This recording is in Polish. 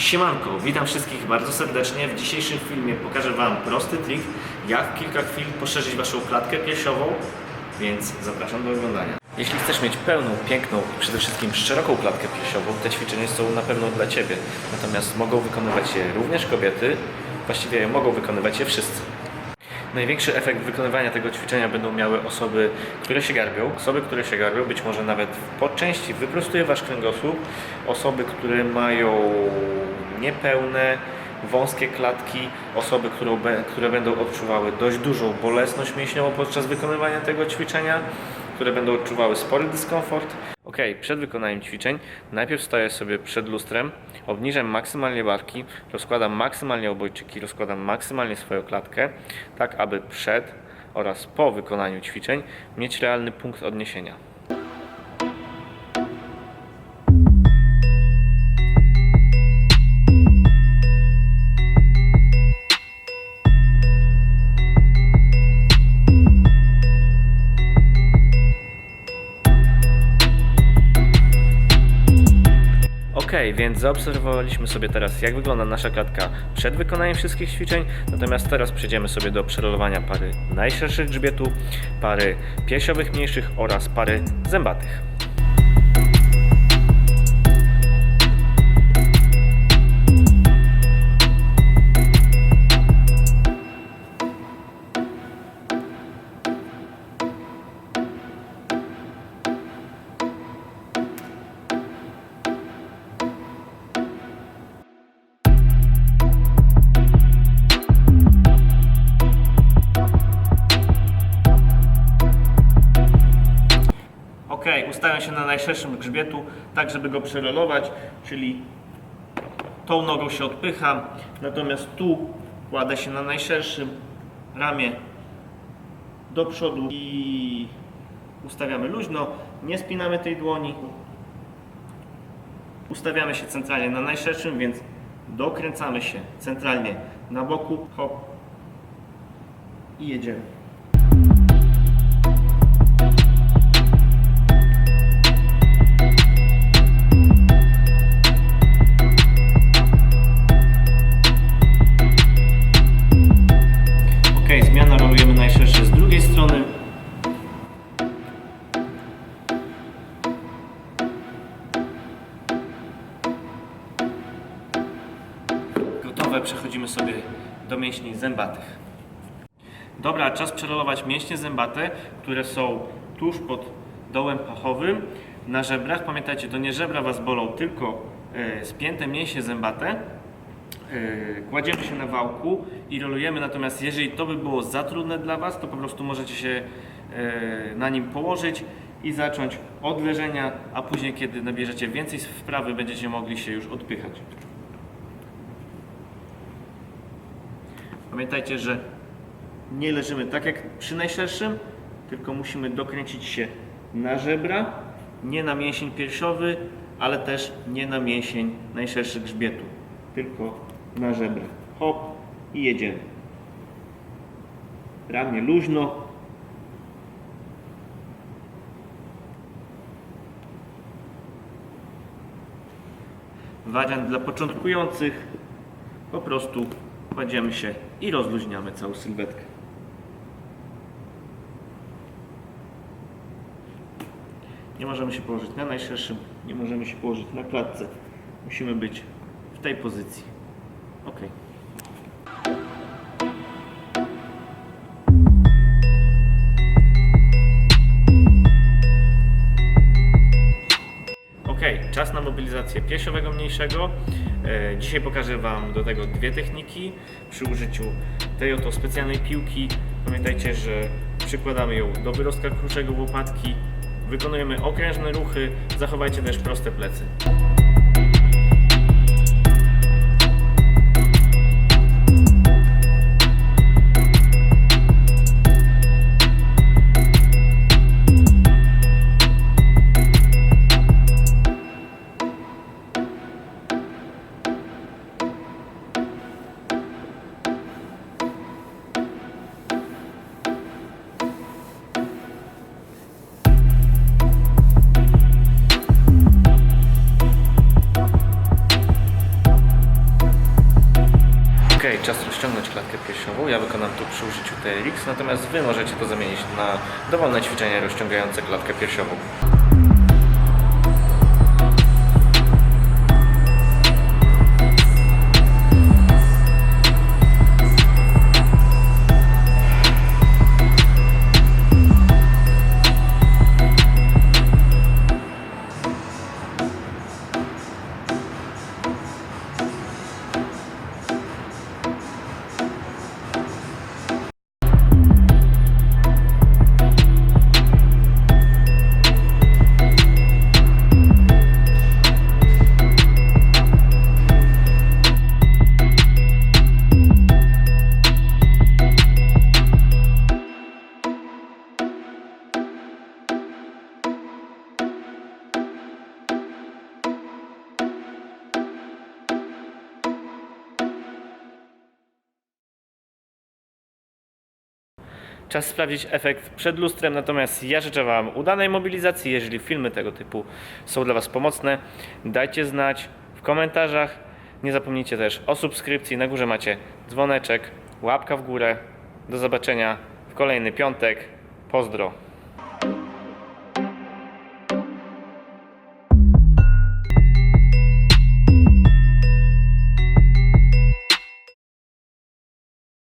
Siemanko, witam wszystkich bardzo serdecznie. W dzisiejszym filmie pokażę Wam prosty trik, jak w kilka chwil poszerzyć Waszą klatkę piersiową, więc zapraszam do oglądania. Jeśli chcesz mieć pełną, piękną i przede wszystkim szeroką klatkę piersiową, te ćwiczenia są na pewno dla Ciebie. Natomiast mogą wykonywać je również kobiety, właściwie mogą wykonywać je wszyscy. Największy efekt wykonywania tego ćwiczenia będą miały osoby, które się garbią. Osoby, które się garbią, być może nawet po części wyprostuje Wasz kręgosłup. Osoby, które mają niepełne, wąskie klatki. Osoby, które, które będą odczuwały dość dużą bolesność mięśniową podczas wykonywania tego ćwiczenia. Które będą odczuwały spory dyskomfort. Ok, przed wykonaniem ćwiczeń najpierw staję sobie przed lustrem, obniżam maksymalnie barki, rozkładam maksymalnie obojczyki, rozkładam maksymalnie swoją klatkę, tak aby przed oraz po wykonaniu ćwiczeń mieć realny punkt odniesienia. Ok, więc zaobserwowaliśmy sobie teraz, jak wygląda nasza klatka przed wykonaniem wszystkich ćwiczeń. Natomiast teraz przejdziemy sobie do przerolowania pary najszerszych grzbietu, pary piersiowych mniejszych oraz pary zębatych. Ustawiam się na najszerszym grzbietu, tak żeby go przerolować, czyli tą nogą się odpycham, natomiast tu kładę się na najszerszym ramię do przodu i ustawiamy luźno, nie spinamy tej dłoni. Ustawiamy się centralnie na najszerszym, więc dokręcamy się centralnie na boku, hop i jedziemy. Przechodzimy sobie do mięśni zębatych. Dobra, czas przerolować mięśnie zębate, które są tuż pod dołem pachowym. Na żebrach, pamiętajcie, to nie żebra Was bolą, tylko e, spięte mięśnie zębate. Yy, kładziemy się na wałku i rolujemy, natomiast jeżeli to by było za trudne dla Was, to po prostu możecie się yy, na nim położyć i zacząć od leżenia, a później kiedy nabierzecie więcej wprawy, będziecie mogli się już odpychać. Pamiętajcie, że nie leżymy tak jak przy najszerszym, tylko musimy dokręcić się na żebra, nie na mięsień piersiowy, ale też nie na mięsień najszerszy grzbietu, tylko na żebra. Hop i jedziemy. Ramię luźno. Wariant dla początkujących. Po prostu kładziemy się i rozluźniamy całą sylwetkę. Nie możemy się położyć na najszerszym, nie możemy się położyć na klatce. Musimy być w tej pozycji. Ok. Ok, czas na mobilizację piersiowego mniejszego. E, dzisiaj pokażę Wam do tego dwie techniki przy użyciu tej oto specjalnej piłki. Pamiętajcie, że przykładamy ją do wyrostka kruszego łopatki. Wykonujemy okrężne ruchy, zachowajcie też proste plecy. Czas rozciągnąć klatkę piersiową. Ja wykonam to przy użyciu TRX, natomiast Wy możecie to zamienić na dowolne ćwiczenia rozciągające klatkę piersiową. Czas sprawdzić efekt przed lustrem, natomiast ja życzę Wam udanej mobilizacji. Jeżeli filmy tego typu są dla Was pomocne, dajcie znać w komentarzach. Nie zapomnijcie też o subskrypcji. Na górze macie dzwoneczek, łapka w górę. Do zobaczenia w kolejny piątek. Pozdro.